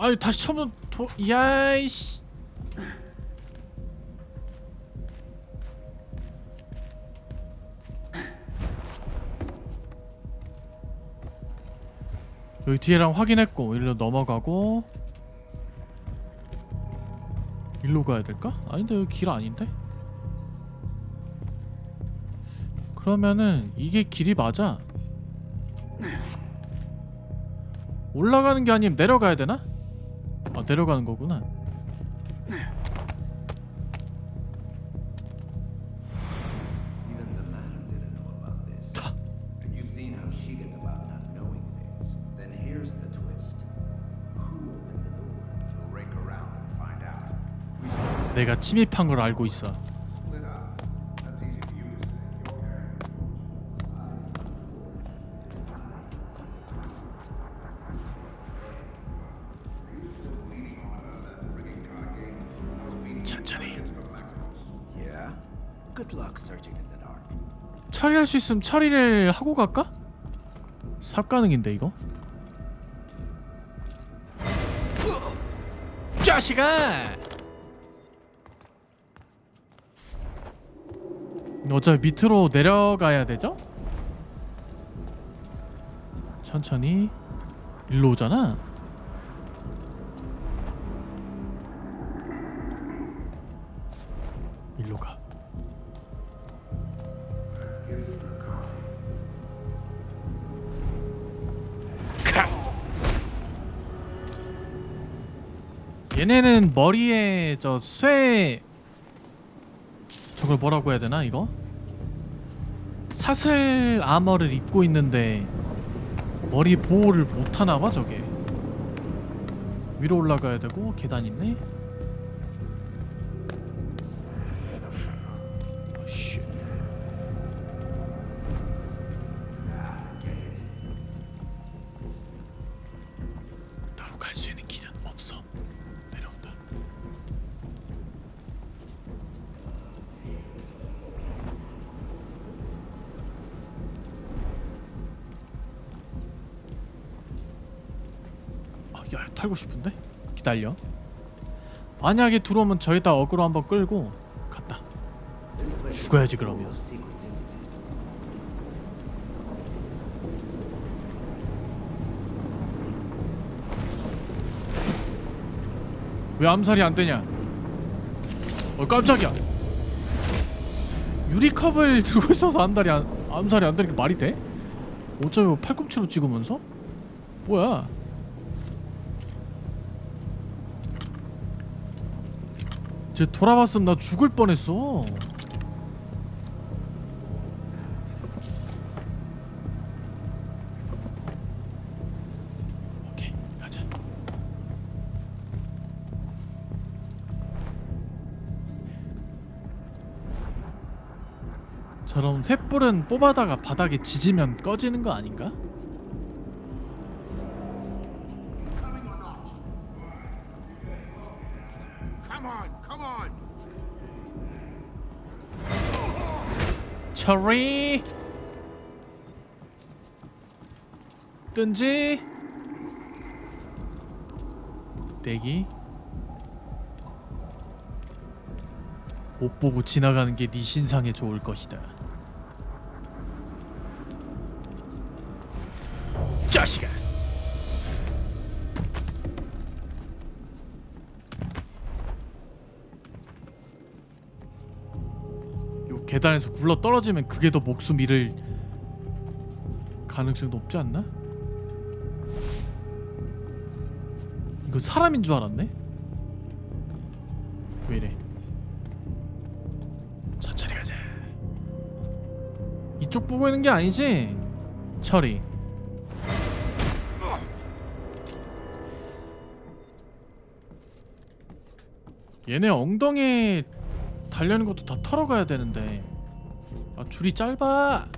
아유 다시 처음 도 야이씨 여기 뒤에랑 확인했고 일로 넘어가고 일로 가야 될까? 아닌데 여기 길 아닌데? 그러면은 이게 길이 맞아 올라가는 게 아니면 내려가야 되나? 아 내려가는 거구나 Even the madam didn't know about this. And you've seen how she gets about not knowing things. Then here's the twist. Who opened the door? To rake around and find out. We should 내가 침입한 걸 알고 있어 처리할 수 있으면 처리를 하고 갈까? 삽 가능인데 이거? 자식아! 어차피 밑으로 내려가야 되죠? 천천히 일로 오잖아 얘네는 머리에 저 쇠 저걸 뭐라고 해야 되나 이거? 사슬 아머를 입고 있는데 머리 보호를 못 하나 봐 저게. 위로 올라가야 되고 계단 있네. 기다려. 만약에 들어오면 저기다 어그로 한번 끌고 갔다. 죽어야지 그러면. 왜 암살이 안 되냐? 어 깜짝이야. 유리컵을 들고 있어서 암살이 안 암살이 안 되는 게 말이 돼? 어쩌면 팔꿈치로 찍으면서? 뭐야? 쟤 돌아봤으면 나 죽을 뻔했어. 오케이 가자. 저런 횃불은 뽑아다가 바닥에 지지면 꺼지는 거 아닌가? 처리 뜬지? 대기? 못 보고 지나가는 게 네 신상에 좋을 것이다 계단에서 굴러 떨어지면 그게 더 목숨 잃을 가능성이 높지 않나? 이거 사람인 줄 알았네? 왜 이래? 천천히 가자. 이쪽 보고 있는 게 아니지? 처리. 얘네 엉덩이에 달려는 것도 다 털어가야 되는데 아 줄이 짧아.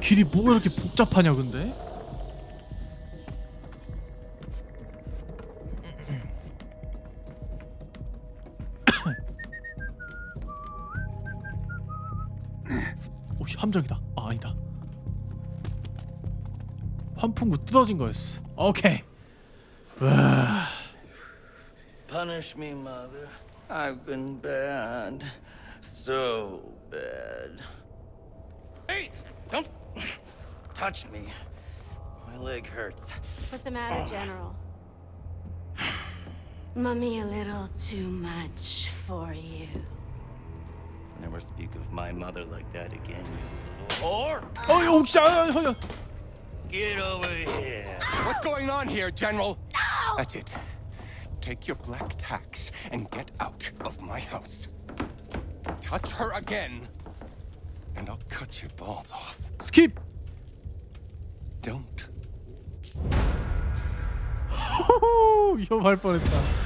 길이 뭐가 이렇게 복잡하냐 근데 함정이다 아 아니다 환풍구 뜯어진 거였어 오케이 와 Punish me, mother. I've been bad. So bad. Hey! Don't touch me. My leg hurts. What's the matter, General? Mummy a little too much for you. Never speak of my mother like that again, you little whore. 어 혹시 아, 아, 아, Get over here. What's going on here, General? No! That's it. Take your black tax and get out of my house. Touch her again, and I'll cut your balls off. 스킵 Don't. 호호 위험할 뻔했다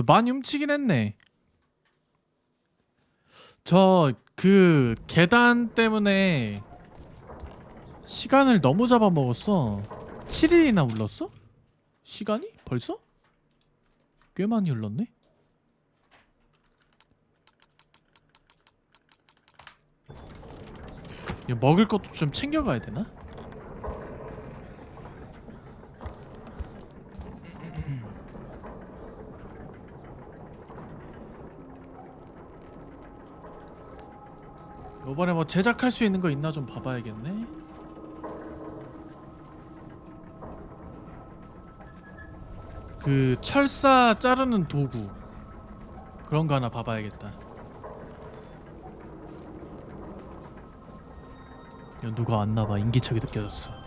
그래도 많이 훔치긴 했네 저 그 계단 때문에 시간을 너무 잡아먹었어 7일이나 흘렀어? 시간이? 벌써? 꽤 많이 흘렀네 먹을 것도 좀 챙겨가야 되나? 이번에 뭐 제작할 수 있는 거 있나 좀 봐봐야겠네. 그 철사 자르는 도구 그런 거 하나 봐봐야겠다. 야, 누가 왔나봐 인기척이 느껴졌어.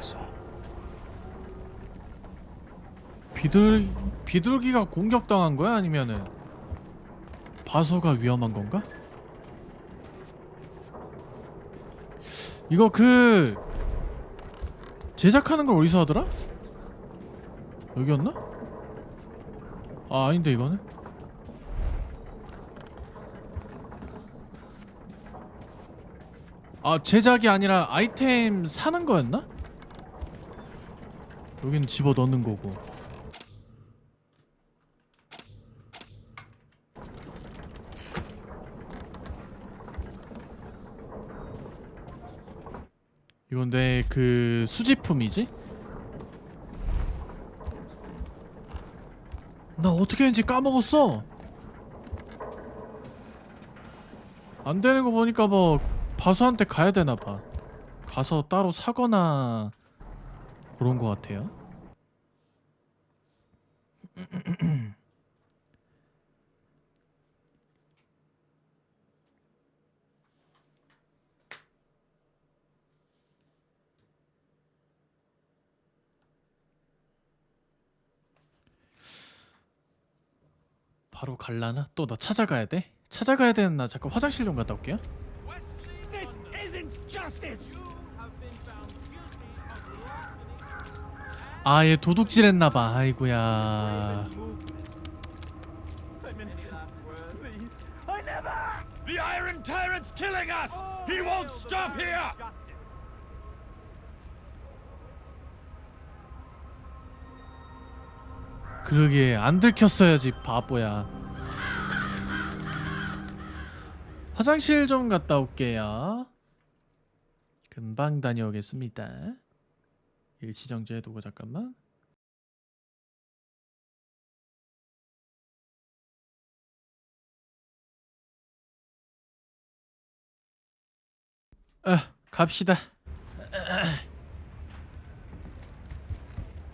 Basil. 비둘 비둘기가 공격당한 거야 아니면은 바소가 위험한 건가? 이거 그 제작하는 걸 어디서 하더라? 여기였나? 아 아닌데 이거는 아 제작이 아니라 아이템 사는 거였나? 여긴 집어 넣는 거고 이건 내 그 수집품이지? 나 어떻게 했는지 까먹었어. 안 되는 거 보니까 뭐 바수한테 가야 되나 봐. 가서 따로 사거나 그런 거 같아요. 바로 갈라나? 또 나 찾아가야 돼? 찾아가야 되는 나 잠깐 화장실 좀 갔다 올게요. 아, 얘 도둑질했나 봐. 아이고야. The Iron Tyrant's killing us! He won't stop here! 그러게 안 들켰어야지 바보야. 화장실 좀 갔다 올게요. 금방 다녀오겠습니다. 일시정지 해두고 잠깐만. 아, 갑시다.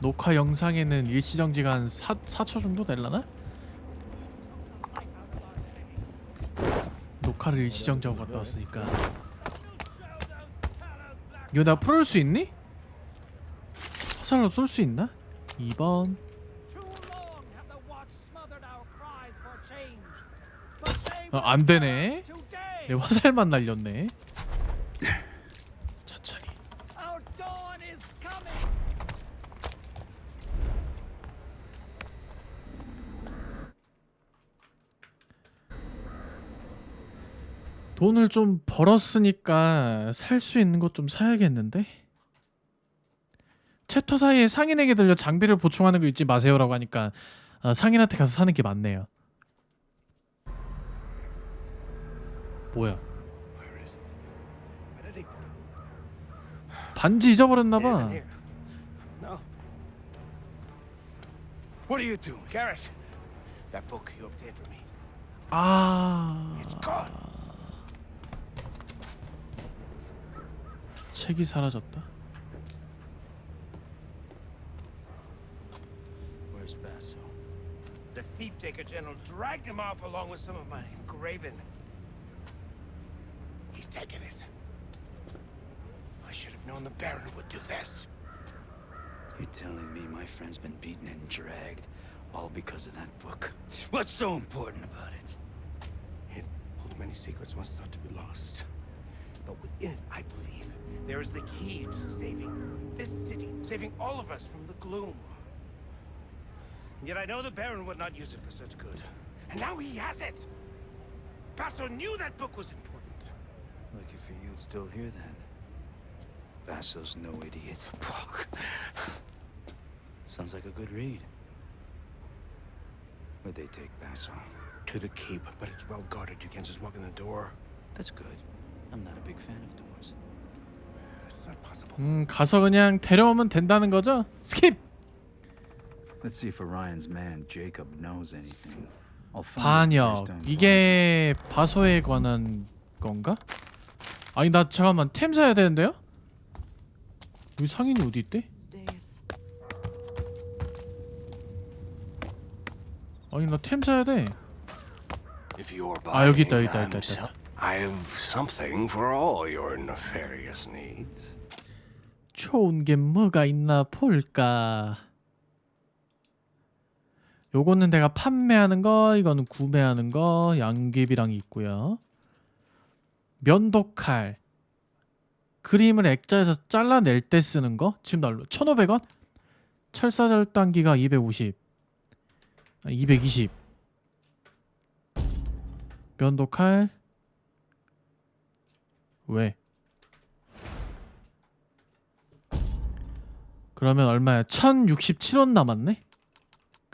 녹화 영상에는 일시정지가 한 4, 4초 정도 될라나? 녹화를 일시정지하고 갔다 왔으니까 이거 나 풀을 수 있니? 화살로 쏠 수 있나? 2번 Too long have the watch smothered our cries for change. But they 어, 안 되네. 내 화살만 날렸네. 천천히. 돈을 좀 벌었으니까 살 수 있는 것 좀 사야겠는데? 챕터 사이에 상인에게 들려 장비를 보충하는 거 잊지 마세요라고 하니까 어, 상인한테 가서 사는 게 맞네요. 뭐야? 반지 잊어버렸나 봐. What are you doing, Garrett? That book you obtained for me. 아, It's gone. 책이 사라졌다. Thief taker general dragged him off along with some of my graven. He's taken it. I should have known the Baron would do this. You're telling me my friend's been beaten and dragged, all because of that book? What's so important about it? It holds many secrets once thought to be lost. But within it, I believe, there is the key to saving this city, saving all of us from the gloom. And yet I know the Baron would not use it for such good. And now he has it! Basso knew that book was important. Lucky for you, it's still here then. Basso's no idiot. Sounds like a good read. Where'd they take Basso? To the keep, but it's well guarded. You can't just walk in the door. That's good. I'm not a big fan of doors. It's not possible. 음, 가서 그냥 데려오면 된다는 거죠? 스킵. Let's see if Orion's man Jacob knows anything. I'll find the 반역. Firestone 이게 바소에 관한 건가? 아니 나 잠깐만 템 사야 되는데요? 여기 상인이 어디 있대? 아니 나 템 사야 돼. If you're 아 여기 있다 buying, 여기 있다 I'm 있다 있다. sell- I've something for all your nefarious needs. 좋은 게 뭐가 있나 볼까. 요거는 내가 판매하는 거, 이거는 구매하는 거, 양귀비랑 있고요. 면도칼. 그림을 액자에서 잘라낼 때 쓰는 거. 지금 날로 1,500원? 철사절단기가 250. 아, 220. 면도칼. 왜? 그러면 얼마야? 1067원 남았네?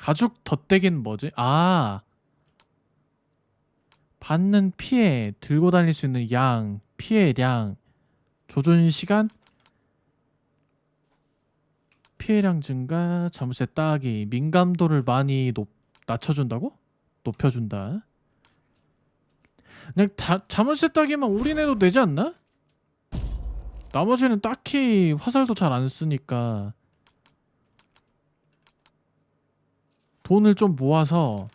가죽 덧대기는 뭐지? 아 받는 피해 들고 다닐 수 있는 양 피해량 조준 시간 피해량 증가 자물쇠 따기 민감도를 많이 높, 낮춰준다고? 높여준다 그냥 다, 자물쇠 따기만 올인해도 되지 않나? 나머지는 딱히 화살도 잘 안 쓰니까 돈을 좀 모아서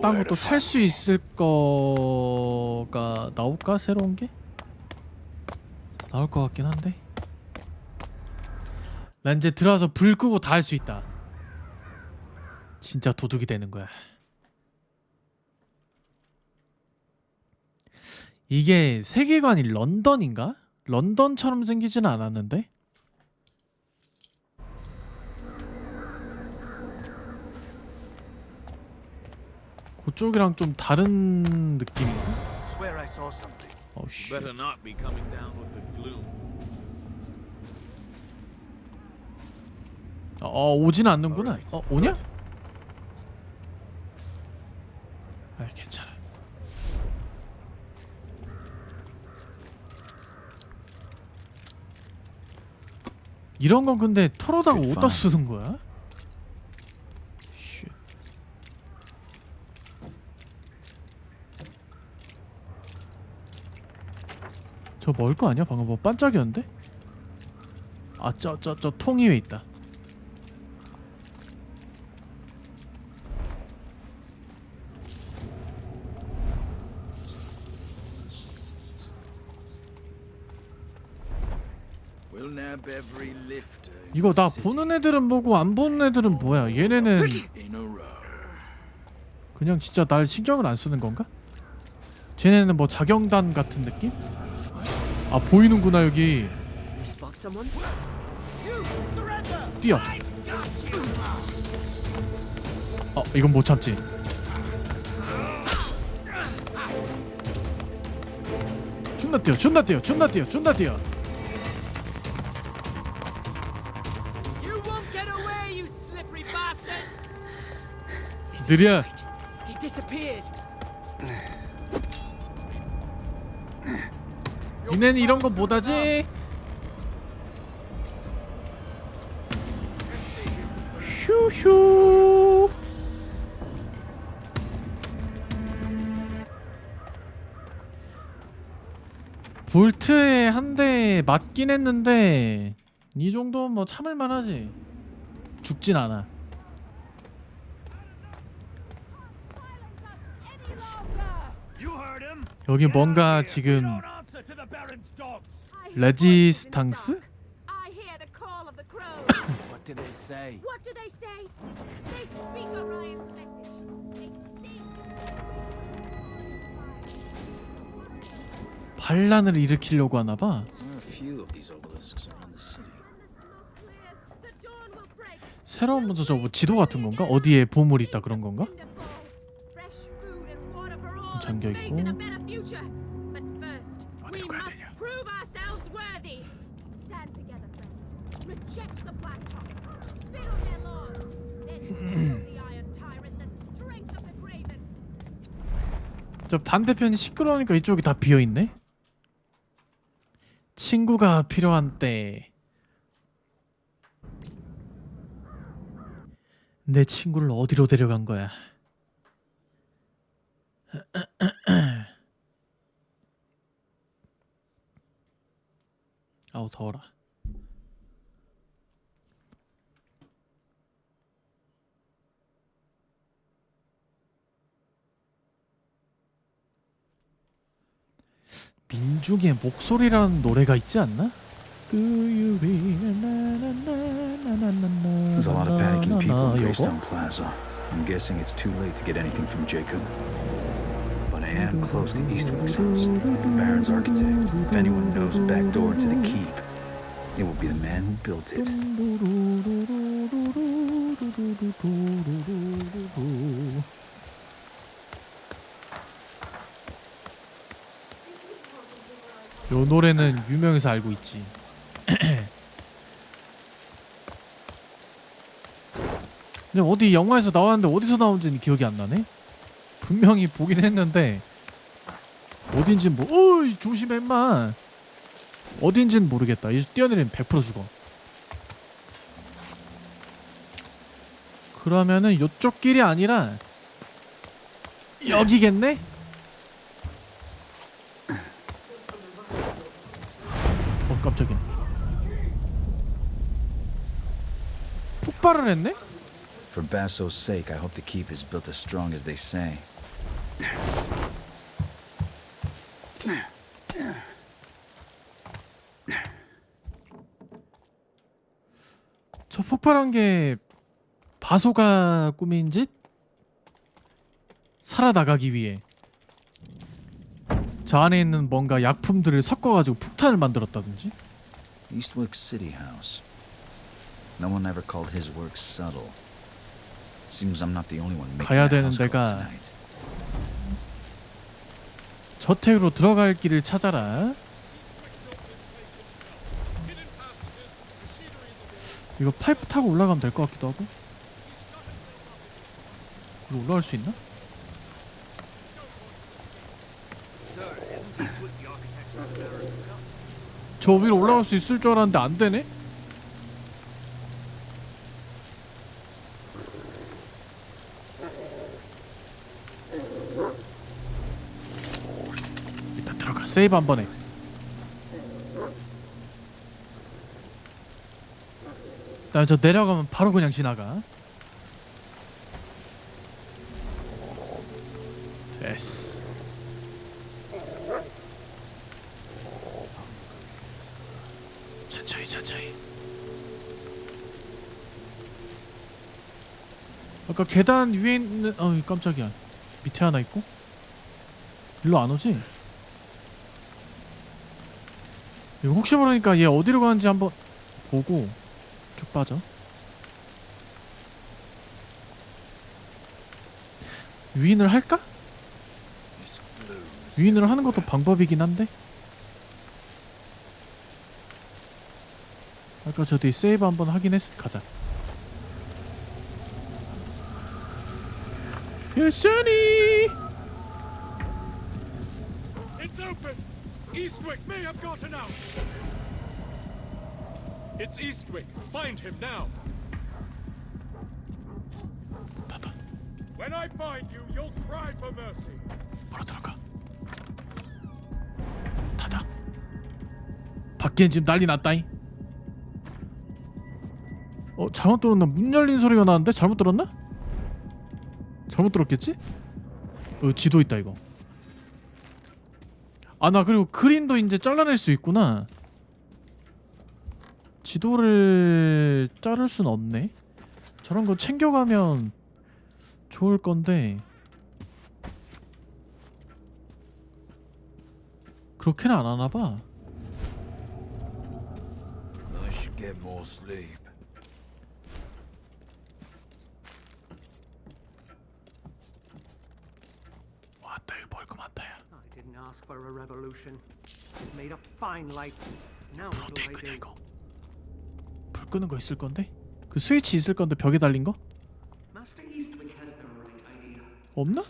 딴 것도 살 수 있을 거가 나올까? 새로운 게? 나올 것 같긴 한데? 나 이제 들어와서 불 끄고 다 할 수 있다. 진짜 도둑이 되는 거야. 이게 세계관이 런던인가? 런던처럼 생기지는 않았는데 그쪽이랑 좀 다른 느낌인가? 어 씨. Better not be coming down with the gloom. 어 오진 않는구나. 어 오냐? 아 괜찮아. 이런 건 근데 털어다가 어디다. 쓰는 거야? 먹을 거 아니야? 방금 뭐 반짝이었는데? 아 저 저 저 통 위에 있다. 이거 나 보는 애들은 보고 안 보는 애들은 뭐야? 얘네는. 그냥 진짜 날 신경을 안 쓰는 건가? 쟤네는 뭐 자경단 같은 느낌? 아 보이는구나 여기. 뛰어. 어 이건 못 참지. 존나 뛰어 존나 뛰어 존나 뛰어 존나 뛰어! 느려 니네는 이런 거 못하지? 휴휴 볼트에 한 대 맞긴 했는데 이 정도면 뭐 참을만 하지 죽진 않아. 여기 뭔가 지금 레지스탕스? I hear the call of the crows. What do they say? what do they say? They speak Orion's message. They sing. 반란을 일으키려고 하나 봐. 새로운 문서 저뭐 지도 같은 건가? 어디에 보물이 있다 그런 건가? 잠겨 있고. 저 반대편이 시끄러우니까 이쪽이 다 비어 있네. 친구가 필요한 때. 내 친구를 어디로 데려간 거야? 아우 더워라. 민중의 목소리라는 노래가 있지 않나? There's a lot of panicking people in Greystone? Plaza. I'm guessing it's too late to get anything from Jacob. But I am close to Eastwick's house, the Baron's architect. If anyone knows a back door into the keep, it will be the man who built it. 요 노래는 유명해서 알고 있지. 근데 어디 영화에서 나왔는데 어디서 나온지는 기억이 안 나네. 분명히 보긴 했는데 어딘진 뭐, 어이 조심해 임마. 어딘진 모르겠다. 이 뛰어내리면 100% 죽어. 그러면은 요쪽 길이 아니라 여기겠네? 폭발을 했네? For Basso's sake, I hope the keep is built as strong as they say. 저 폭발한 게 바소가 꾸민 짓? 살아나가기 위해 저 안에 있는 뭔가 약품들을 섞어가지고 폭탄을 만들었다든지 Eastwick City House. No one ever called his work subtle. Seems I'm not the only one making 가야 a 되는 house call 데가 tonight. 저택으로 들어갈 길을 찾아라 이거 파이프 타고 올라가면 될 것 같기도 하고 이거 올라갈 수 있나? 저 위로 올라갈 수 있을 줄 알았는데 안 되네? 들어가. 세이브 한 번에. 나저 내려가면 바로 그냥 지나가. 됐어. 천천히 천천히. 아까 계단 위에 있는 어이 깜짝이야. 밑에 하나 있고? 일로 안 오지? 이거 혹시 모르니까 얘 어디로 가는지 한번 보고 쭉 빠져 유인을 할까? 유인을 하는 것도 방법이긴 한데 아까 저 뒤 세이브 한번 하긴 했 가자 open! Eastwick may have gotten out! It's Eastwick. Find him now. 닫아 When I find you, you'll cry for mercy. 바로 들어가 닫아 밖엔 지금 난리 났다잉 어 잘못 들었나 문 열린 소리가 나는데 잘못 들었나? 잘못 들었겠지? 어 지도 있다 이거 아 나 그리고 그림도 이제 잘라낼 수 있구나 지도를 자를 순 없네 저런 거 챙겨가면 좋을 건데 그렇게는 안 하나 봐. I should. 왔다 이거 볼거 많다야. Ask for a revolution. It made a fine light. Now 불 what will I do? 이거? 불 끄는 거 있을 건데? 그 스위치 있을 건데 벽에 달린 거? Master Eastwick has the right idea. 없나?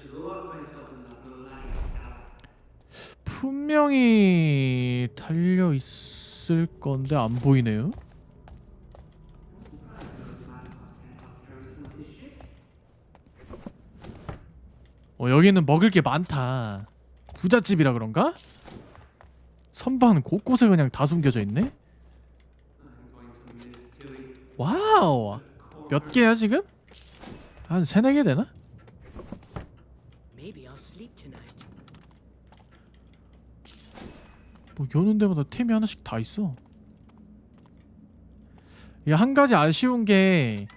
분명히 달려 있을 건데 안 보이네요. 어 여기는 먹을 게 많다. 부잣집이라 그런가? 선반 곳곳에 그냥 다 숨겨져 있네. 와우. 몇 개야 지금? 한 세네 개 되나? 뭐 여는 데마다 템이 하나씩 다 있어. 이한 가지 아쉬운 게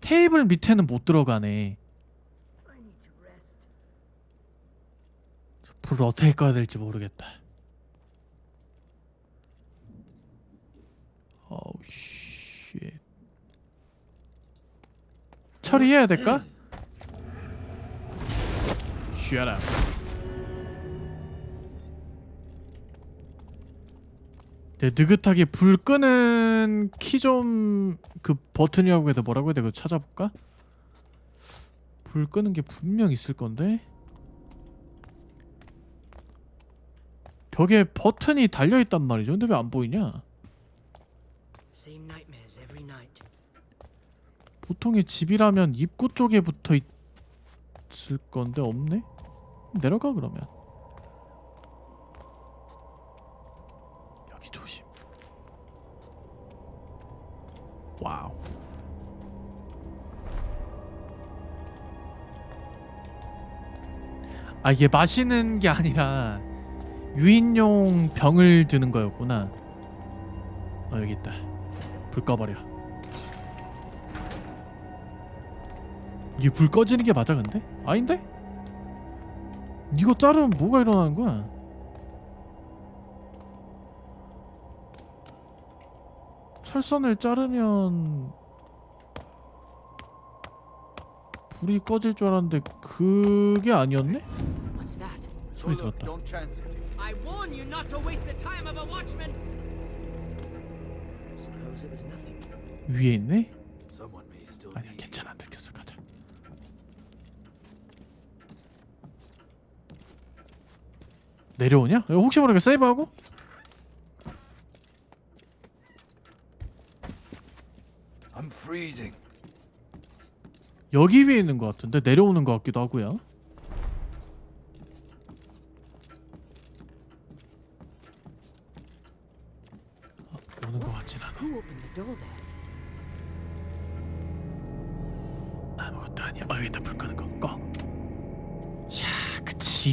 테이블 밑에는 못 들어가네. I need to rest. 불을 어떻게 꺼야 될지 모르겠다. 어우 쉣. 처리해야 될까? Up. 네, 느긋하게 불 끄는 키 좀 그 버튼이라고 돼 뭐라고 해야 돼 그거 찾아볼까? 불 끄는 게 분명 있을 건데 벽에 버튼이 달려 있단 말이죠. 근데 왜 안 보이냐? 보통의 집이라면 입구 쪽에 붙어 있을 건데 없네. 내려가 그러면. 여기 조심. 와우. 아 이게 마시는 게 아니라 유인용 병을 드는 거였구나. 어 여기 있다. 불 꺼버려. 이게 불 꺼지는 게 맞아 근데? 아닌데? 이거 자르면 뭐가 일어나는 거야? 철선을 자르면 불이 꺼질 줄 알았는데 그게 아니었네? 소리 들었다. I warn you not to waste the time of a watchman. Suppose it was nothing. 위에 있네? Someone may still 아니야 괜찮아 안 들켰어 가자 내려오냐? 혹시 모르게 세이브하고? I'm freezing. 여기 위에 있는 것 같은데 내려오는 것 같기도 하고요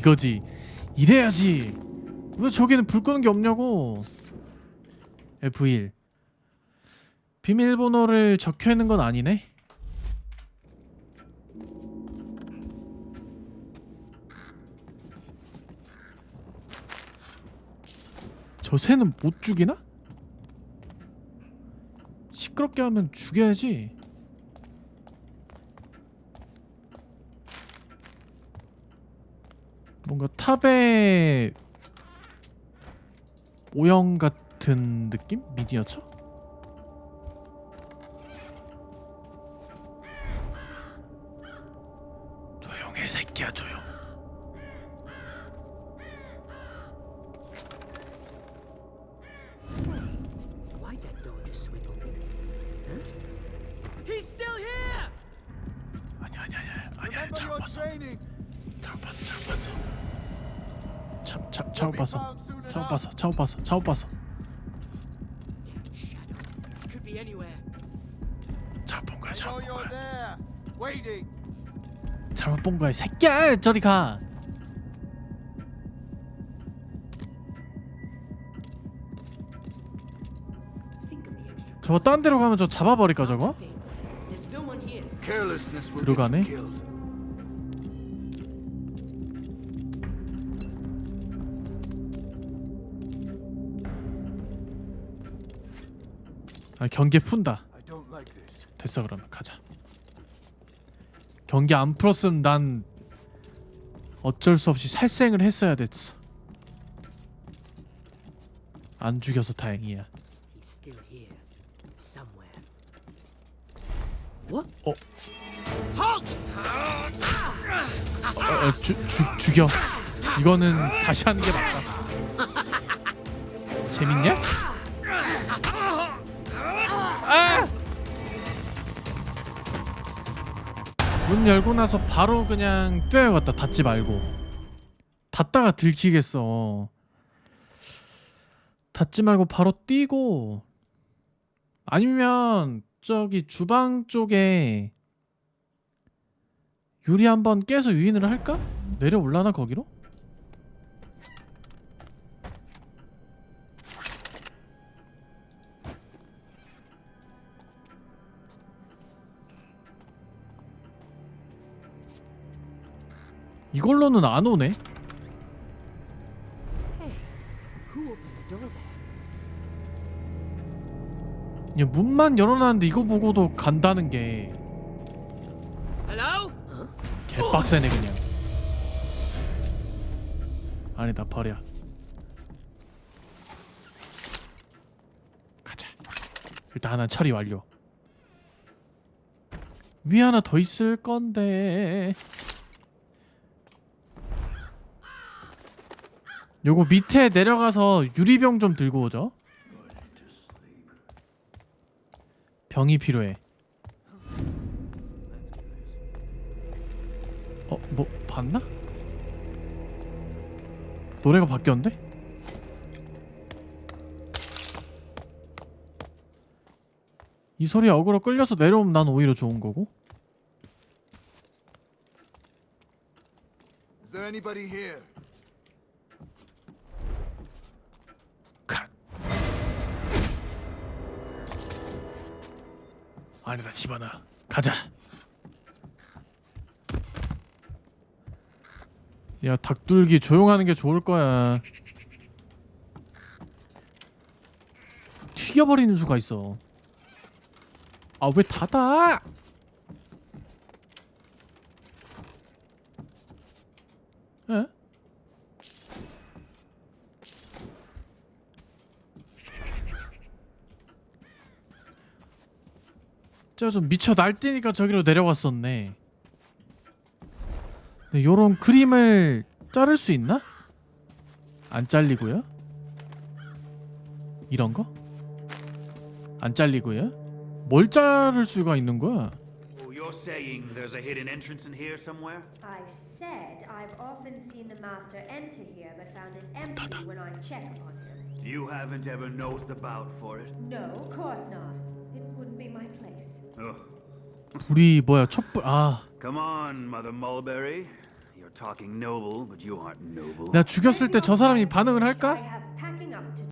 이거지. 이래야지. 왜 저기는 불 끄는 게 없냐고. F1 비밀번호를 적혀있는 건 아니네? 저 새는 못 죽이나? 시끄럽게 하면 죽여야지. 뭔가 탑의 오형 같은 느낌? 미니어처? 잘못 봤어. 잘못 봤어. 잘못 본 거야. 잘못 본 거야. 잘못 본 거야. 이 새끼야. 저리 가. 저거 딴 데로 가면 저 잡아버릴까 저거? 들어가네. 아 경계 푼다. 됐어 그러면 가자. 경계 안 풀었으면 난 어쩔 수 없이 살생을 했어야 됐어. 안 죽여서 다행이야. 어. 어, 어, 주, 주, 죽여. 이거는 다시 하는 게 맞다. 재밌냐? 문 열고 나서 바로 그냥 뛰어갔다 닫지 말고 닫다가 들키겠어 닫지 말고 바로 뛰고 아니면 저기 주방 쪽에 유리 한번 깨서 유인을 할까? 내려올라나 거기로? 이걸로는 안 오네. 야, 문만 열어놨는데 이거 보고도 간다는 게? 개빡세네 그냥. 아니다 버려. 가자. 일단 하나 처리 완료. 위 하나 더 있을 건데. 요거 밑에 내려가서 유리병 좀 들고 오죠. 병이 필요해. 어, 뭐 봤나? 노래가 바뀌었는데? 이 소리에 어그로 끌려서 내려오면 난 오히려 좋은 거고. Is there anybody here? 아니다 집어넣어. 가자. 야 닭둘기 조용하는 게 좋을 거야. 튀겨버리는 수가 있어. 아 왜 닫아? 에? 제가 좀 미쳐 날뛰니까 저기로 내려왔었네. 네, 요런 그림을 자를 수 있나? 안 잘리고요? 이런 거? 안 잘리고요? 뭘 자를 수가 있는 거야? Oh, you're saying there's a hidden entrance in here somewhere? I said I've often seen the master enter here, but found it empty when I check upon him. You haven't ever nosed about for it? No, of course not. 불이 뭐야 촛불 아 come on, Mother Mulberry. You're talking noble, but you aren't noble. 내가 죽였을 때 저 사람이 반응을 할까?